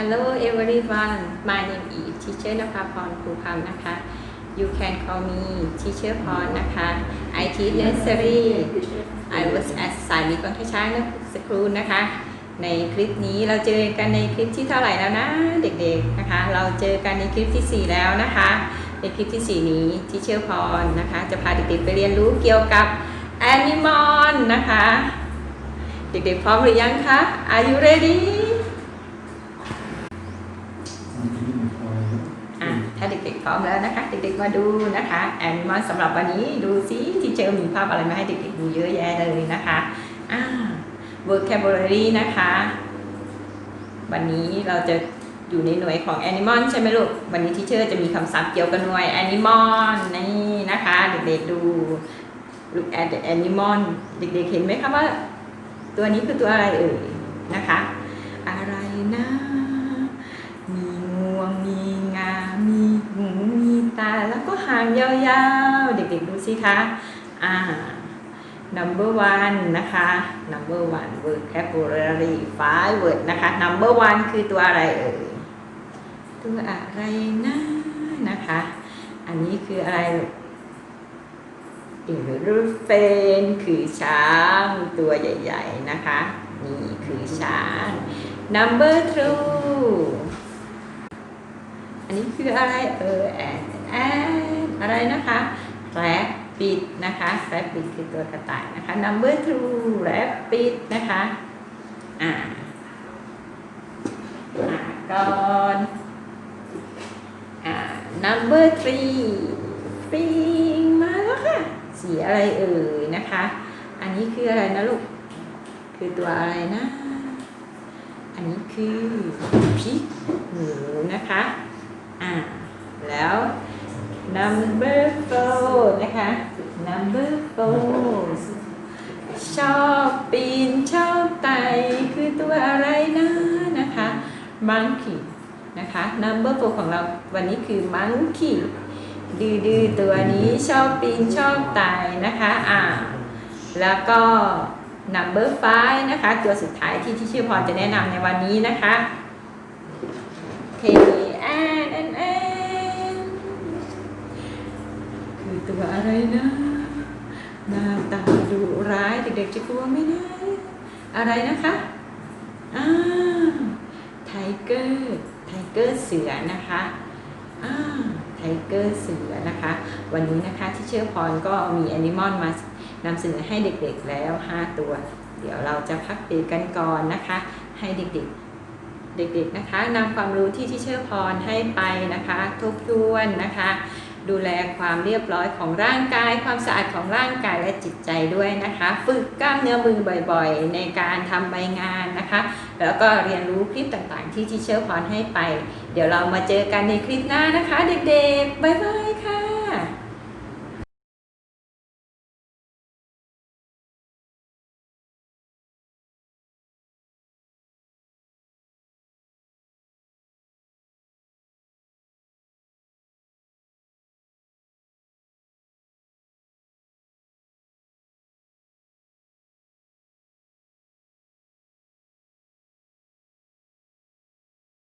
Hello everyone my name is teacher นภาพรครูคำนะคะ you can call me teacher พรนะคะ I teach nursery I was at สายวิทย์วังทช้างนักสครูนะคะ ในคลิปนี้เราเจอกันในคลิปที่เท่าไหร่แล้วนะเด็กๆนะคะ เราเจอกันในคลิปที่ 4 แล้วนะคะ ในคลิปที่ 4 นี้ที่เชื่อพรนะคะ จะพาเด็กๆไปเรียนรู้เกี่ยวกับ Animal นะคะ เด็กๆพร้อมหรือยังคะ Are you ready อะ ถ้าเด็กๆพร้อมแล้วนะคะ เด็กๆมาดูนะคะแอนิมาสำหรับวันนี้ดูซิที่เจอมีภาพอะไรมาให้เด็กๆดูเยอะแยะเลยนะคะอ่า vocabulary นะคะ วันนี้เราจะอยู่ในหน่วยของ animal ใช่ไหมลูก วันนี้ที่เชอร์จะมีคำศัพท์เกี่ยวกับหน่วย animal นี่นะคะ เด็กๆดู look at the animal เด็กๆเห็นไหมคะว่า ตัวนี้คือตัวอะไรเอ่ยนะคะ อะไรนะ มีงวงมีางยาวๆ เด็กๆดูสิคะอ่า number one นะคะ number one vocabulary five word นะคะ number one คือตัวอะไรเอ่ย ตัวอะไรนะนะคะ อันนี้คืออะไรลูก elephant คือช้างตัวใหญ่ๆนะคะ นี่คือช้าง number two อันนี้คืออะไรเออแอนแอน อะไรนะคะ rabbit นะคะ rabbit คือตัวกระต่ายนะคะ number two rabbit นะคะอ่าอ่าก่อนอ่า number three ปิงมาแล้วค่ะ สีอะไรเอ่ยนะคะ อันนี้คืออะไรนะลูก คือตัวอะไรนะอันนี้คือพิกหมูนะคะ อ่า แล้ว number four นะคะ number four ชอบปีนชอบไต่คือตัวอะไรนะนะคะ monkey นะคะ number four ของเราวันนี้คือ monkey ดื้อตัวนี้ชอบปีนชอบไต่นะคะอ่าแล้วก็ number five นะคะ ตัวสุดท้ายที่ที่ชื่อพรจะแนะนำในวันนี้นะคะ K คือตัวอะไรนะหน้าตาดุร้ายเด็กๆจะกลัวไหมนะอะไรนะคะอ่าไทเกอร์ไทเกอร์เสือนะคะอ่าไทเกอร์เสือนะคะ วันนี้นะคะที่เชื่อพรก็มีแอนิมอลมานำเสนอให้เด็กๆแล้ว 5 ตัว เดี๋ยวเราจะพักเบรกกันก่อนนะคะ ให้เด็กๆเด็กๆนะคะนำความรู้ที่ที่เชื่อพรให้ไปนะคะ ทบทวนนะคะ ดูแลความเรียบร้อยของร่างกาย ความสะอาดของร่างกายและจิตใจด้วยนะคะ ฝึกกล้ามเนื้อมือบ่อยๆ ในการทำใบงานนะคะ แล้วก็เรียนรู้คลิปต่างๆ ที่ที่เชอร์พรให้ไป เดี๋ยวเรามาเจอกันในคลิปหน้านะคะ เด็กๆบ๊ายบายค่ะ